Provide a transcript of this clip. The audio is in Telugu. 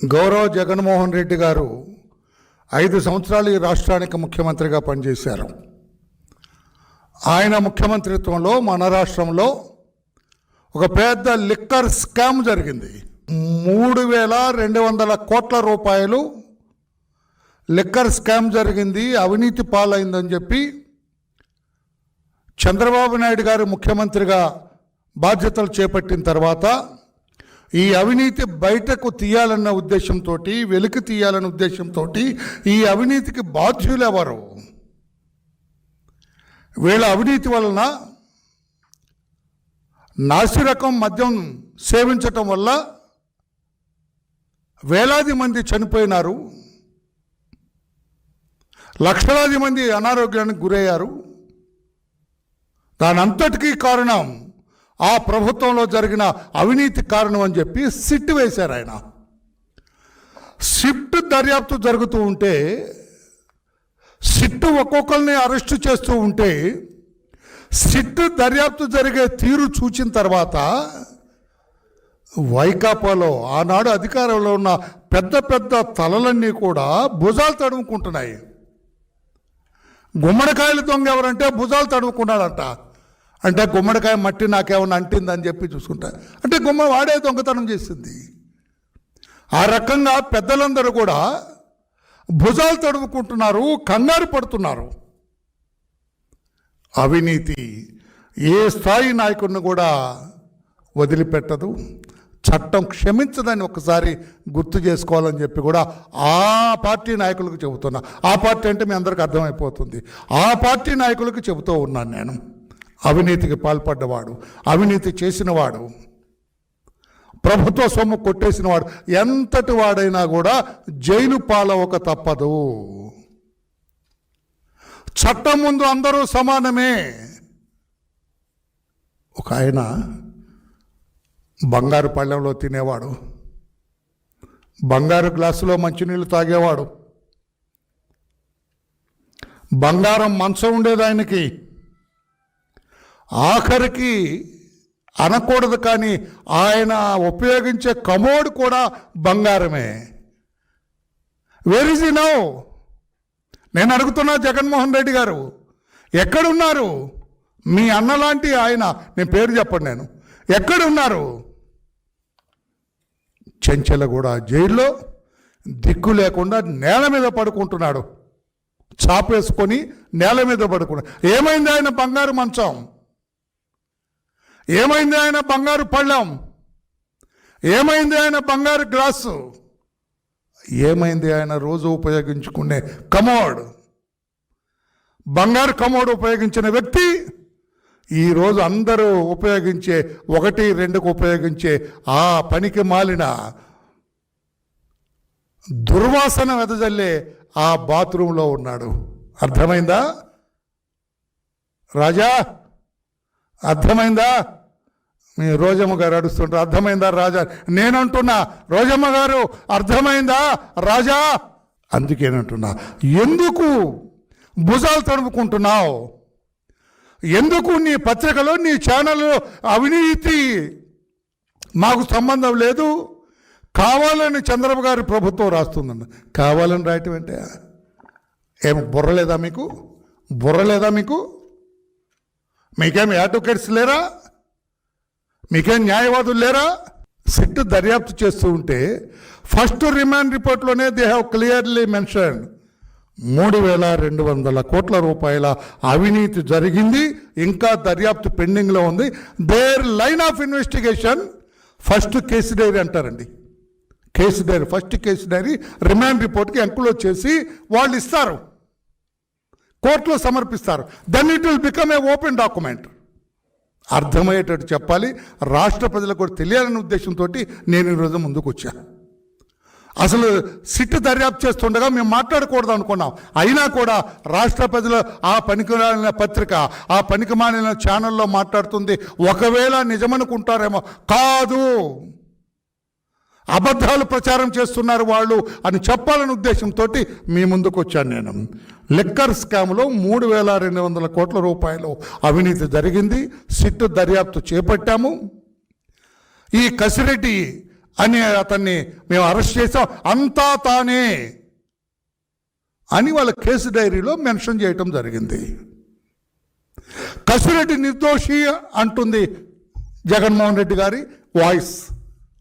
గౌరవ జగన్మోహన్ రెడ్డి గారు ఐదు సంవత్సరాలు ఈ రాష్ట్రానికి ముఖ్యమంత్రిగా పనిచేశారు. ఆయన ముఖ్యమంత్రిత్వంలో మన రాష్ట్రంలో ఒక పెద్ద లిక్కర్ స్కామ్ జరిగింది. మూడు వేల రెండు వందల కోట్ల రూపాయలు లిక్కర్ స్కామ్ జరిగింది అవినీతి పాలైందని చెప్పి చంద్రబాబు నాయుడు గారు ముఖ్యమంత్రిగా బాధ్యతలు చేపట్టిన తర్వాత ఈ అవినీతి బయటకు తీయాలన్న ఉద్దేశంతో వెలికి తీయాలన్న ఉద్దేశంతో ఈ అవినీతికి బాధ్యులు ఎవరు వీళ్ళ అవినీతి వలన నాసిరకం మద్యం సేవించటం వల్ల వేలాది మంది చనిపోయినారు. లక్షలాది మంది అనారోగ్యానికి గురయ్యారు. దాని అంతటికీ కారణం ఆ ప్రభుత్వంలో జరిగిన అవినీతి కారణం అని చెప్పి సిట్ వేశారు ఆయన. సిట్ దర్యాప్తు జరుగుతూ ఉంటే సిట్ ఒక్కొక్కరిని అరెస్టు చేస్తూ ఉంటే సిట్ దర్యాప్తు జరిగే తీరు చూచిన తర్వాత వైకాపాలో ఆనాడు అధికారంలో ఉన్న పెద్ద పెద్ద తలలన్నీ కూడా భుజాలు తడుముకుంటున్నాయి. గుమ్మడికాయలు దొంగ ఎవరంటే భుజాలు తడుముకున్నాడంట. అంటే గుమ్మడికాయ మట్టి నాకేమన్నా అంటిందని చెప్పి చూసుకుంటా. అంటే గుమ్మ వాడే దొంగతనం చేసింది. ఆ రకంగా పెద్దలందరూ కూడా భుజాలు తడుముకుంటున్నారు కంగారు పడుతున్నారు. అవినీతి ఏ స్థాయి నాయకుడిని కూడా వదిలిపెట్టదు. చట్టం క్షమించదని ఒకసారి గుర్తు చేసుకోవాలని చెప్పి కూడా ఆ పార్టీ నాయకులకు చెబుతున్నా. ఆ పార్టీ అంటే మీ అందరికి అర్థమైపోతుంది. ఆ పార్టీ నాయకులకు చెబుతూ ఉన్నాను నేను. అవినీతికి పాల్పడ్డవాడు అవినీతి చేసినవాడు ప్రభుత్వ సొమ్ము కొట్టేసినవాడు ఎంతటి వాడైనా కూడా జైలు పాలవక తప్పదు. చట్టం ముందు అందరూ సమానమే. ఒక ఆయన బంగారు పళ్ళెంలో తినేవాడు బంగారు గ్లాసులో మంచినీళ్ళు తాగేవాడు బంగారం మంచం ఉండేది ఆయనకి ఆఖరికి అనకూడదు కానీ ఆయన ఉపయోగించే కమోడ్ కూడా బంగారమే. వెర్ ఇస్ ఈ నౌ నేను అడుగుతున్నా జగన్మోహన్ రెడ్డి గారు ఎక్కడున్నారు? మీ అన్న లాంటి ఆయన నేను పేరు చెప్పండి నేను ఎక్కడున్నారు? చెంచెలగూడ జైల్లో దిక్కు లేకుండా నేల మీద పడుకుంటున్నాడు. చాపేసుకొని నేల మీద పడుకున్నాడు. ఏమైంది ఆయన బంగారు మంచం? ఏమైంది ఆయన బంగారు పళ్ళం? ఏమైంది ఆయన బంగారు గ్లాసు? ఏమైంది ఆయన రోజు ఉపయోగించుకునే కమోడ్? బంగారు కమోడ్ ఉపయోగించిన వ్యక్తి ఈరోజు అందరూ ఉపయోగించే ఒకటి రెండుకు ఉపయోగించే ఆ పనికి మాలిన దుర్వాసన వెదజల్లే ఆ బాత్రూంలో ఉన్నాడు. అర్థమైందా? రాజా అర్థమైందా? మీ రోజమ్మ గారు అడుస్తుంటారు అర్థమైందా రాజా? నేనంటున్నా రోజమ్మ గారు అర్థమైందా? రాజా? అందుకేనంటున్నా ఎందుకు భుజాలు తడుపుకుంటున్నావు ఎందుకు నీ పత్రికలో నీ ఛానల్లో అవినీతి మాకు సంబంధం లేదు? కావాలని చంద్రబాబు గారి ప్రభుత్వం రాస్తుందండి కావాలని రాయటం అంటే ఏం బుర్రలేదా మీకు? బుర్రలేదా మీకు? మీకేం అడ్వకేట్స్ లేరా? మీకేం న్యాయవాదులు లేరా? సిట్ దర్యాప్తు చేస్తూ ఉంటే ఫస్ట్ రిమాండ్ రిపోర్ట్లోనే దే హ్యావ్ క్లియర్లీ మెన్షన్ మూడు వేల రెండు వందల కోట్ల రూపాయల అవినీతి జరిగింది ఇంకా దర్యాప్తు పెండింగ్లో ఉంది. Their line of investigation first case diary అంటారండి. Case diary first case diary remand రిపోర్ట్కి enclose చేసి వాళ్ళు ఇస్తారు. కోర్టులో సమర్పిస్తారు. Then it will become a open document అర్థమయ్యేటట్టు చెప్పాలి. రాష్ట్ర ప్రజలకు కూడా తెలియాలనే ఉద్దేశంతో నేను ఈరోజు ముందుకు వచ్చాను అసలు సిట్ దర్యాప్తు చేస్తుండగా మేము మాట్లాడకూడదు అనుకున్నాం. అయినా కూడా రాష్ట్ర ప్రజలు ఆ పనికిమాలిన పత్రిక ఆ పనికిమాలిన ఛానల్లో మాట్లాడుతుంది. ఒకవేళ నిజమనుకుంటారేమో కాదు. అబద్ధాలు ప్రచారం చేస్తున్నారు వాళ్ళు అని చెప్పాలనే ఉద్దేశంతో మీ ముందుకు వచ్చాను నేను. లిక్కర్ స్కామ్లో మూడు వేల రెండు వందల కోట్ల రూపాయలు అవినీతి జరిగింది. సిట్ దర్యాప్తు చేపట్టాము. ఈ కసిరెడ్డి అని అతన్ని మేము అరెస్ట్ చేసాం అంతా తానే అని వాళ్ళ కేసు డైరీలో మెన్షన్ చేయటం జరిగింది. కసిరెడ్డి నిర్దోషి అంటుంది జగన్మోహన్ రెడ్డి గారి వాయిస్.